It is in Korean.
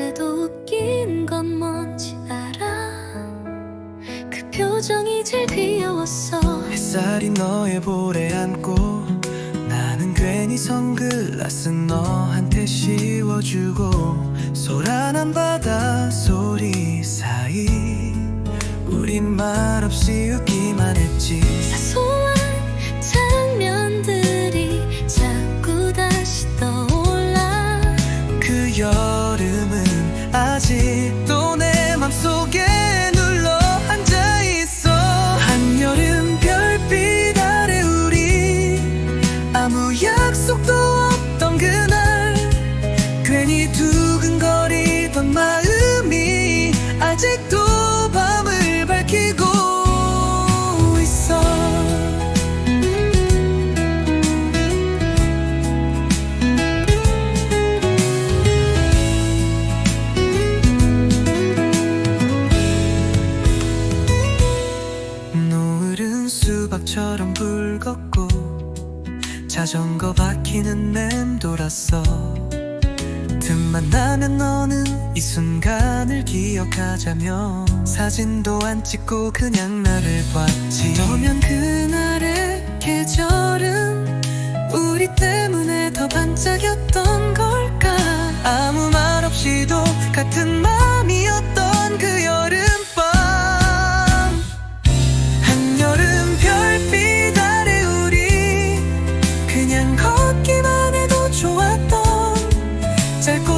근데도 웃긴 건 뭔지 알아? 그 표정이 제일 귀여웠어. 햇살이 너의 볼에 앉고 나는 괜히 선글라스 너한테 씌워주고 소란한 바다 소리 사이 우린 말없이 웃기만 했지. 사소한 여 수박처럼 붉었고 자전거 바퀴는 맴돌았어. 틈만 나면 너는 이 순간을 기억하자며 사진도 안 찍고 그냥 나를 봤지. 어쩌면 그날의 계절은 우리 때문에 더 반짝였던 Take